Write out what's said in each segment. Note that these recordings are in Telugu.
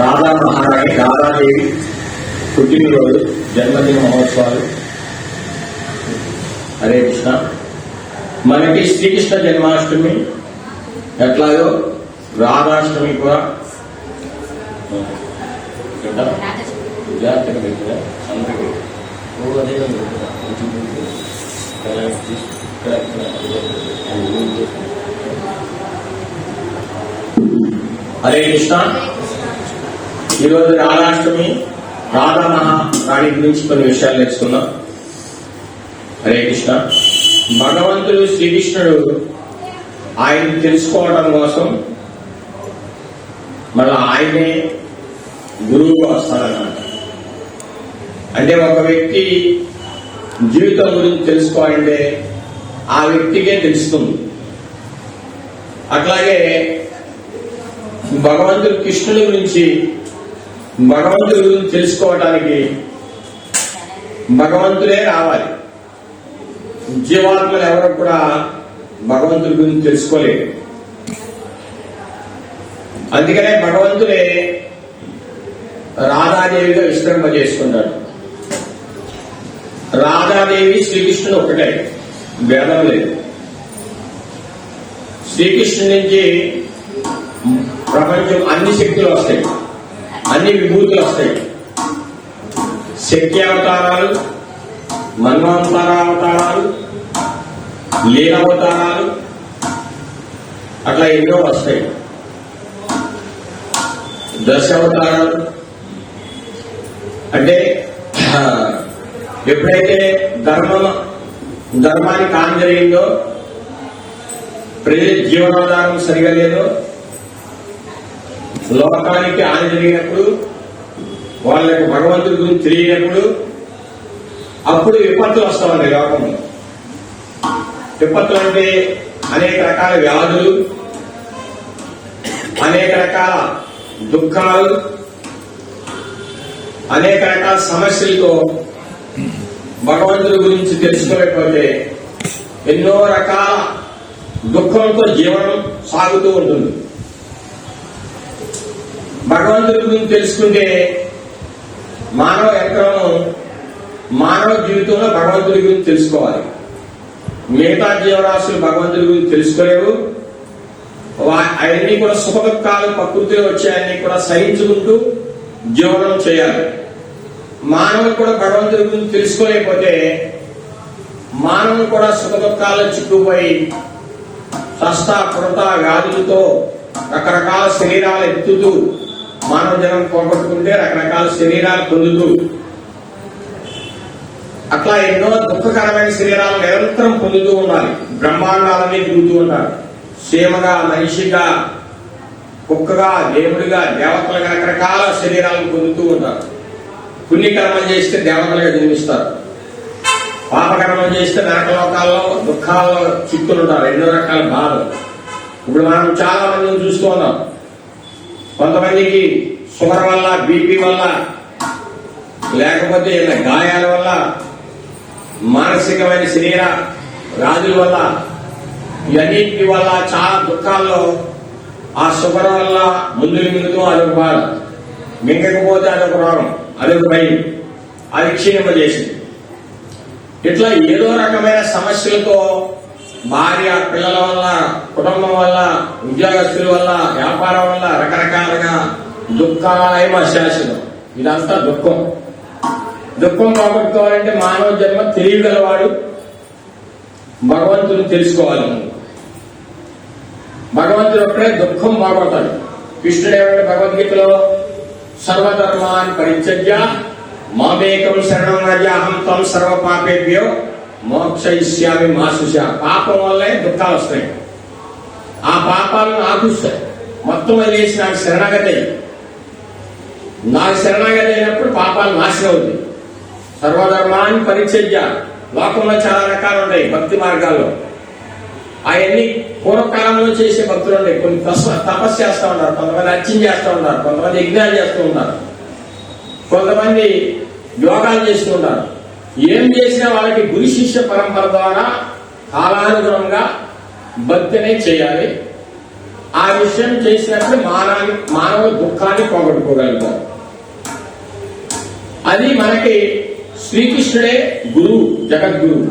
రాధా మహారాణి రాధాదేవి పుట్టినరోజు జన్మదిన మహోత్సవాలు. హరే కృష్ణ. మనకి శ్రీకృష్ణ జన్మాష్టమి ఎట్లాగో రాధాష్టమి కూడా. ఇక్కడ పెట్టిన అందరికీ. హరే కృష్ణ. ఈరోజు రాధాష్టమి రాధా మహారాణి గురించి కొన్ని విషయాలు నేర్చుకుందాం. హరే కృష్ణ. భగవంతుడు శ్రీకృష్ణుడు ఆయన తెలుసుకోవడం కోసం మళ్ళీ ఆయనే గురువుగా వస్తారన్నమాట అంటే ఒక వ్యక్తి జీవితం గురించి తెలుసుకోవాలంటే ఆ వ్యక్తికే తెలుస్తుంది. అట్లాగే భగవంతుడు కృష్ణుడి గురించి భగవంతుడు తెలుసుకోవడానికి భగవంతుడే రావాలి. జీవాత్మలు ఎవరు కూడా భగవంతుడి గురించి తెలుసుకోలేరు అందుకనే భగవంతుడే రాధాదేవిగా విస్తరింపజేసుకున్నాడు. రాధాదేవి శ్రీకృష్ణుడు ఒకటే భేదం లేదు. శ్రీకృష్ణుడి నుంచి ప్రపంచం అన్ని శక్తులు వస్తాయి. అన్ని విభూతులు వస్తాయి. శక్తి అవతారాలు మన్వంతర అవతారాలు లీలావతారాలు అట్లా ఎన్నో వస్తాయి. దశావతారాలు. అంటే ఎప్పుడైతే ధర్మం ధర్మానికి కాన్ జరిగిందో ప్రజల జీవనాధారం సరిగా లేదో లోకానికి హాని జరిగినప్పుడు వాళ్ళకి భగవంతుడి గురించి తెలియనప్పుడు అప్పుడు విపత్తులు వస్తామండి లోకంలో. విపత్తులు అంటే అనేక రకాల వ్యాధులు అనేక రకాల దుఃఖాలు అనేక రకాల సమస్యలతో భగవంతుడి గురించి తెలుసుకోలేకపోతే ఎన్నో రకాల దుఃఖంతో జీవనం సాగుతూ ఉంటుంది. భగవంతుడి గురించి తెలుసుకుంటే మానవ యంత్రం మానవ జీవితంలో భగవంతుడి గురించి తెలుసుకోవాలి. మిగతా జీవరాశులు భగవంతుడి గురించి తెలుసుకోలేవు. వా- అవన్నీ కూడా సుఖదుఖాలు ప్రకృతిలో వచ్చాయన్నీ కూడా సహించుకుంటూ జీవనం చేయాలి. మానవుడు కూడా భగవంతుడి గురించి తెలుసుకోలేకపోతే మానవుడు కూడా సుఖ చిక్కుపోయి కష్ట పురత వ్యాధులతో రకరకాల శరీరాలు ఎత్తుతూ మానవ జనం పోగొట్టుకుంటే రకరకాల శరీరాలు పొందుతూ అట్లా ఎన్నో దుఃఖకరమైన శరీరాలు నిరంతరం పొందుతూ ఉండాలి. బ్రహ్మాండాలన్నీ తిరుగుతూ ఉంటారు క్షేమగా మనిషిగా కుక్కగా దేవుడిగా దేవతలుగా రకరకాల శరీరాలను పొందుతూ ఉంటారు పుణ్యకర్మలు చేస్తే దేవతలుగా జన్మిస్తారు. పాపకర్మలు చేస్తే నరకలోకాల్లో దుఃఖాల్లో చిక్కులుంటారు. ఎన్నో రకాల బాధలు. ఇప్పుడు మనం చాలా మందిని చూస్తూ ఉన్నాం. కొంతమందికి షుగర్ వల్ల బీపీ వల్ల లేకపోతే ఏదైనా గాయాల వల్ల మానసికమైన శరీర రాజుల వల్ల ఇవన్నింటి వల్ల చాలా దుఃఖాల్లో ఆ షుగర్ వల్ల ముందులు మింగుతూ అదొక బాధ మింగకపోతే అదొక రోగం అదొక భయం. అది క్షీణింపజేసింది. ఇట్లా ఏదో రకమైన సమస్యలతో భార్య పిల్లల వల్ల కుటుంబం వల్ల ఉద్యోగస్తుల వల్ల వ్యాపారం వల్ల రకరకాలుగా దుఃఖాలయం అశాశ్వతం ఇదంతా దుఃఖం. దుఃఖం పోగొట్టుకోవాలంటే మానవ జన్మ తెలియగలవాడు భగవంతుని తెలుసుకోవాలి. భగవంతుడు ఒక్కడే దుఃఖం పోగొడతాడు కృష్ణుడు ఏమంటే భగవద్గీతలో సర్వధర్మాన్ని పరిత్యజ్య మామేకం శరణం రజాహం తం సర్వ పాపేభ్యో మోక్షయిష్యామి మాసుష పాపం వల్లే దుఃఖాలు వస్తాయి. ఆ పాపాలను ఆకుస్తాయి మొత్తం వదిలేసి నాకు శరణాగతి నాకు శరణాగతి అయినప్పుడు పాపాలు నాశనం అవుతాయి. సర్వధర్మాన్ని పరిచర్య లోకంలో చాలా రకాలు ఉంటాయి భక్తి మార్గాల్లో. అవన్నీ పూర్వకాలంలో చేసే భక్తులు ఉంటాయి కొన్ని తప- తపస్సు చేస్తూ ఉంటారు కొంతమంది అర్చన చేస్తూ ఉంటారు కొంతమంది యజ్ఞాలు చేస్తూ ఉంటారు కొంతమంది యోగాలు చేస్తూ ఉంటారు ఏం చేసినా వాళ్ళకి గురు శిష్య పరంపర ద్వారా కాలానుగుణంగా భక్తినే చేయాలి. ఆ విషయం చేసినప్పుడు మానవి మానవ దుఃఖాన్ని పోగొట్టుకోగలుగుతాం అది మనకి శ్రీకృష్ణుడే గురువు జగద్గురువు.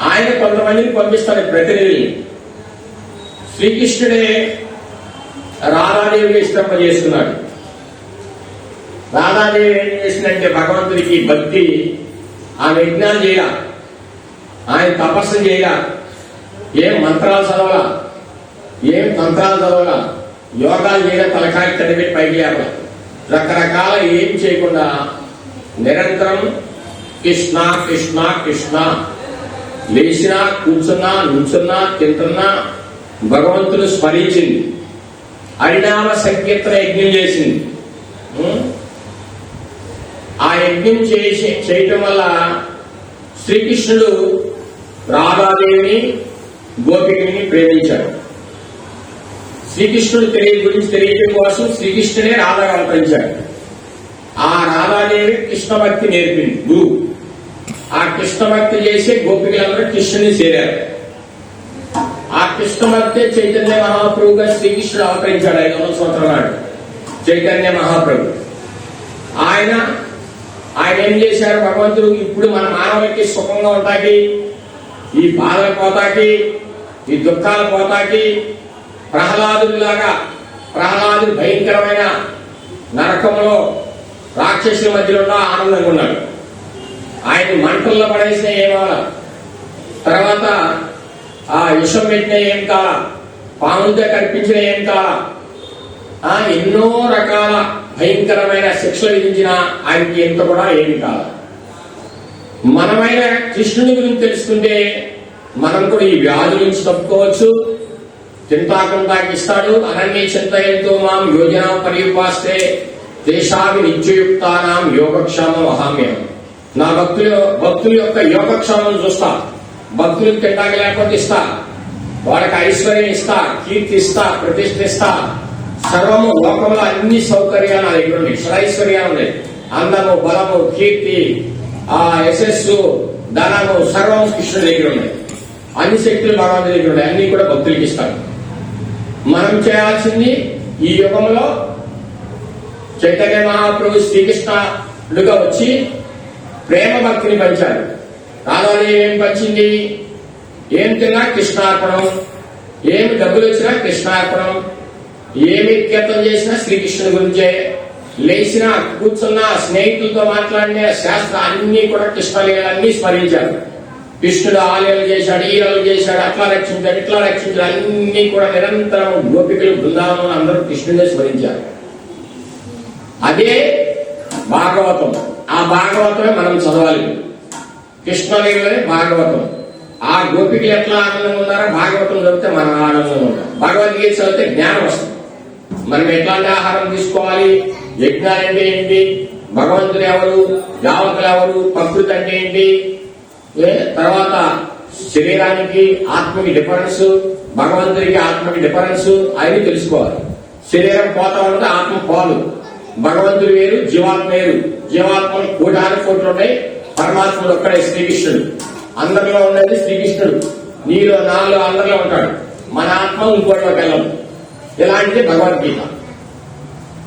ఆయన కొంతమందిని పంపిస్తాడు ప్రతినిధి శ్రీకృష్ణుడే రాధాదేవిని ఇష్టంపజేస్తున్నాడు రాధాదేవి ఏం చేసిందంటే భగవంతుడికి భక్తి ఆమె యజ్ఞాలు చేయ ఆయన తపస్సు చేయ ఏం మంత్రాలు చదవాలా? ఏం తంత్రాలు చదవాలా? యోగాలు చేయడం తలకాయ తడిపెట్టి పైకి లేపాల రకరకాల ఏం చేయకుండా నిరంతరం కృష్ణ కృష్ణ కృష్ణ. లేచినా కూర్చున్నా నుంచున్నా తింటున్నా భగవంతుడు స్మరించింది. హరినామ సంకీర్తన యజ్ఞం చేసింది. యజ్ఞం చేసి చేయటం వల్ల శ్రీకృష్ణుడు రాధాదేవిని గోపికని ప్రేమించాడు. శ్రీకృష్ణుడు తెలియ గురించి తెలియటం కోసం శ్రీకృష్ణుడే రాధ కల్పించాడు ఆ రాధాదేవి కృష్ణ భక్తి నేర్పింది గురువు ఆ కృష్ణ భక్తి చేసి గోపికలందరూ కృష్ణుని చేరారు. ఆ కృష్ణ భక్తే చైతన్య మహాప్రభుగా శ్రీకృష్ణుడు అవతరించాడు ఐదు వందల సంవత్సరాలు చైతన్య మహాప్రభు. ఆయన ఆయన ఏం చేశారు భగవంతుడు? ఇప్పుడు మన మానవులకి సుఖంగా ఉంటాకి ఈ బాధల పోతాకి ఈ దుఃఖాల పోతాకి ప్రహ్లాదుడిలాగా ప్రహ్లాదుడు భయంకరమైన నరకంలో రాక్షసుల మధ్యలో ఉన్న ఆనందంగా ఉన్నాడు. ఆయన మంటల్లో పడేసిన ఏమాల తర్వాత ఆ విషం పెట్టిన ఏం కాల పాముతో కనిపించిన ఏం కాల ఎన్నో రకాల భయంకరమైన శిక్షలు విధించిన ఆయనకి ఎంత కూడా ఏమి కాదు. మనమైన కృష్ణుని గురించి తెలుసుకుంటే మనం కూడా ఈ వ్యాధి నుంచి తప్పుకోవచ్చు. చింతాకుండా ఇస్తాడు. అనన్య చింతయంతో మాం యోజన పర్యుపాస్తే దేశావి నిత్యయుక్తానాం యోగక్షేమం అహామ్యం. నా భక్తుల భక్తుల యొక్క యోగక్షేమం చూస్తా. భక్తులకు తింటాకి లేకపోతే ఇస్తా. వాళ్ళకి ఐశ్వర్యం ఇస్తా కీర్తి ఇస్తా ప్రతిష్ఠ ఇస్తా సర్వము లోకంలో అన్ని సౌకర్యాలు నా దగ్గర ఉన్నాయి. షడైశ్వర్యాలు ఉన్నాయి. అందము బలము కీర్తి ఆ యశస్సు ధనము సర్వం కృష్ణుడి దగ్గర ఉన్నాయి. అన్ని శక్తులు భగవంతుడి దగ్గర ఉన్నాయి. అన్ని కూడా భక్తులకి ఇస్తాను మనం చేయాల్సింది ఈ యుగంలో చైతన్య మహాప్రభు శ్రీకృష్ణుడుగా వచ్చి ప్రేమ భక్తిని పంచాడు. రాధాదేవి ఏం పంచింది? ఏం తిన్నా కృష్ణార్పణం. ఏమి డబ్బులు వచ్చినా కృష్ణార్పణం. ఏమి కీర్తన చేసినా శ్రీకృష్ణుని గురించే. లేచినా కూర్చున్నా స్నేహితులతో మాట్లాడిన శాస్త్ర అన్ని కూడా కృష్ణలీలన్నీ స్మరించాడు కృష్ణుడు ఆలయాలు చేశాడు ఈలలు చేశాడు అట్లా రక్షించాడు ఇట్లా రక్షించాడు అన్ని కూడా నిరంతరం గోపికలు బృందావనం అందరూ కృష్ణుడే స్మరించారు. అదే భాగవతం. ఆ భాగవతమే మనం చదవాలి. కృష్ణలీలనే భాగవతం. ఆ గోపికలు ఎట్లా ఆనందంగా ఉన్నారో భాగవతం చదివితే మనం ఆనందంగా ఉంటాం భగవద్గీత చదివితే జ్ఞానం వస్తుంది. మనం ఎట్లాంటి ఆహారం తీసుకోవాలి? యజ్ఞాలు అంటే ఏంటి? భగవంతుడు ఎవరు? యావకులు ఎవరు? ప్రకృతి అంటే ఏంటి? తర్వాత శరీరానికి ఆత్మకి డిఫరెన్స్ భగవంతుడికి ఆత్మకి డిఫరెన్స్ అవి తెలుసుకోవాలి. శరీరం పోతా ఉన్నది ఆత్మ పోదు. భగవంతుడు వేరు జీవాత్మ వేరు. జీవాత్మలు కోటాను కోట్లు ఉన్నాయి. పరమాత్ముడు ఒక్కడే శ్రీకృష్ణుడు. అందరిలో ఉండేది శ్రీకృష్ణుడు. నీలో నాలో అందరిలో ఉంటాడు. మన ఆత్మ ఇంకోటిలోకి వెళ్ళం ఇలాంటిది భగవద్గీత.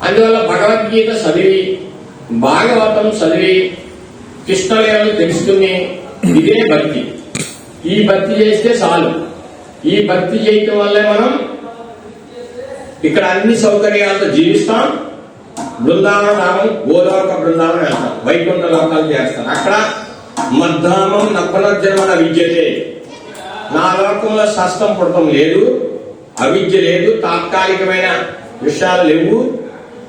అందువల్ల భగవద్గీత చదివి భాగవతం చదివి కృష్ణలీలను తెలుసుకుని ఇదే భక్తి. ఈ భక్తి చేస్తే చాలు. ఈ భక్తి చేయటం వల్లే మనం ఇక్కడ అన్ని సౌకర్యాలతో జీవిస్తాం. బృందావనం ధామం గోదావక బృందావనం వెళ్తాం వైకుంఠ లోకాలు చేస్తాం. అక్కడ మద్ధామం నప్పనర్జన్మన విద్యతే. నా లోకంలో శాస్త్రం పుట్టడం లేదు. అవిద్య లేదు తాత్కాలికమైన విషయాలు లేవు.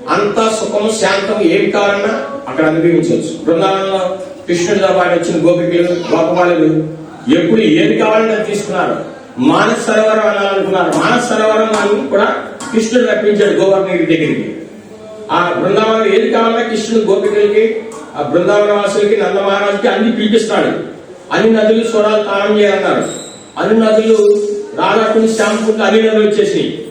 అంత సుఖం శాంతం ఏమి కావాలన్నా అక్కడ అనుభవించవచ్చు. బృందావనంలో కృష్ణుడితో పాటు వచ్చిన గోపికలు గోపబాలులు ఎప్పుడు ఏది కావాలని తీసుకున్నారు. మానస సరోవరం అనాలనుకున్నారు. మానస సరోవరం అని కూడా కృష్ణుడు రప్పించాడు గోవర్ధనగిరి దగ్గరికి. ఆ బృందావనం ఏది కావాలన్నా కృష్ణుడు గోపికలకి ఆ బృందావన వాసులకి నందమహారాజుకి అన్ని పిలిపిస్తాడు. అన్ని నదులు స్వరాలు తాళం చేయాలన్నారు. అన్ని నదులు దాదాపు అన్ని నదులు వచ్చేసినాయి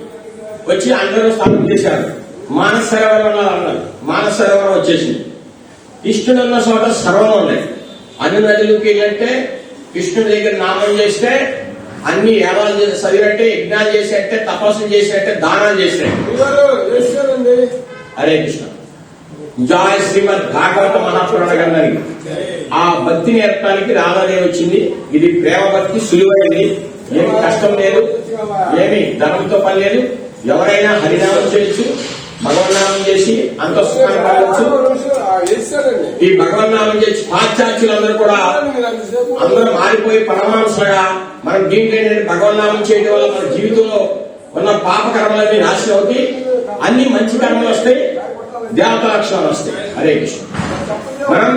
వచ్చి అందరూ స్థాపన చేశారు. మానస సరోవరం అన్నారు. మానస సరోవరం వచ్చేసింది. కృష్ణుడు ఉన్న చోట సర్వం ఉన్నాయి అన్ని నదులకి వెళ్ళంటే కృష్ణుడి దగ్గర నామం చేస్తే అన్ని యాగాలు చేసి చదివినట్టే యజ్ఞాలు చేసినట్టే తపస్సులు చేసినట్టే దానాలు చేసినట్టే హరే కృష్ణ జాయ్ శ్రీమద్ భాగవత మహాపురాణ గ్రంథానికి. ఆ భక్తి నేర్పడానికి రాధాదేవి వచ్చింది. ఇది ప్రేమ భక్తి సులువైంది ఏమి కష్టం లేదు ఏమి ధనంతో పని లేదు. ఎవరైనా హరినామం చేయొచ్చు భగవన్నామం చేసి అంత సుఖాన్ని పొందవచ్చు ఈ భగవన్నామం చేసి పాశ్చాత్యులందరూ కూడా అందరూ మారిపోయి పరమాంసగా మనం దీంట్లో ఏంటంటే భగవన్నామం చేయడం వల్ల మన జీవితంలో ఉన్న పాప కర్మలన్నీ నాశనం అవుతాయి. అన్ని మంచి కర్మలు వస్తాయి దేవతాక్షరాలు వస్తాయి. హరే కృష్ణ. మనం